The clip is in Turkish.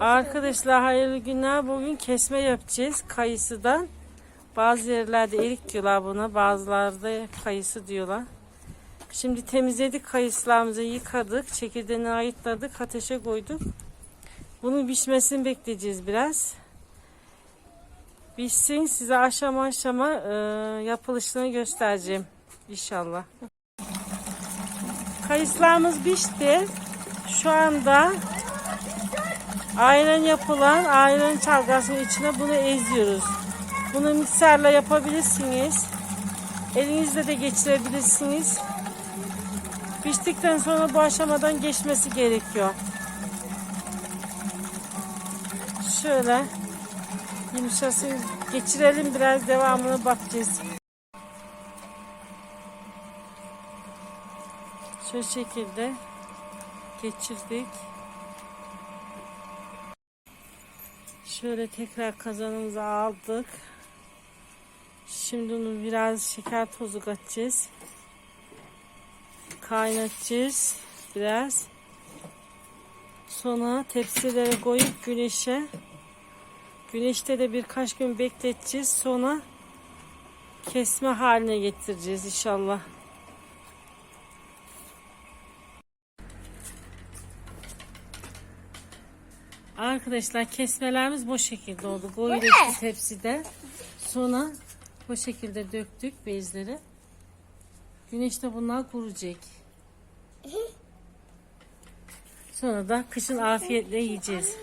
Arkadaşlar hayırlı günler. Bugün kesme yapacağız kayısıdan. Bazı yerlerde erik diyorlar buna. Bazılarda kayısı diyorlar. Şimdi temizledik kayısılarımızı yıkadık. Çekirdeğini ayıtladık. Ateşe koyduk. Bunun pişmesini bekleyeceğiz biraz. Pişsin size aşama aşama e, yapılışını göstereceğim. İnşallah. Kayısılarımız pişti. Şu anda ayran yapılan ayran çalgasının içine bunu eziyoruz. Bunu mikserle yapabilirsiniz. Elinizle de geçirebilirsiniz. Piştikten sonra bu aşamadan geçmesi gerekiyor. Şöyle yumuşasın geçirelim biraz devamını bakacağız. Şu şekilde geçirdik. Şöyle tekrar kazanımıza aldık. Şimdi onu biraz şeker tozu katacağız. Kaynatacağız biraz. Sonra tepsilere koyup güneşe güneşte de birkaç gün bekleteceğiz. Sonra kesme haline getireceğiz inşallah. Arkadaşlar kesmelerimiz bu şekilde oldu. Koyduk tepside. Sonra bu şekilde döktük bezleri. Güneşte bunlar kuruyacak. Sonra da kışın afiyetle yiyeceğiz.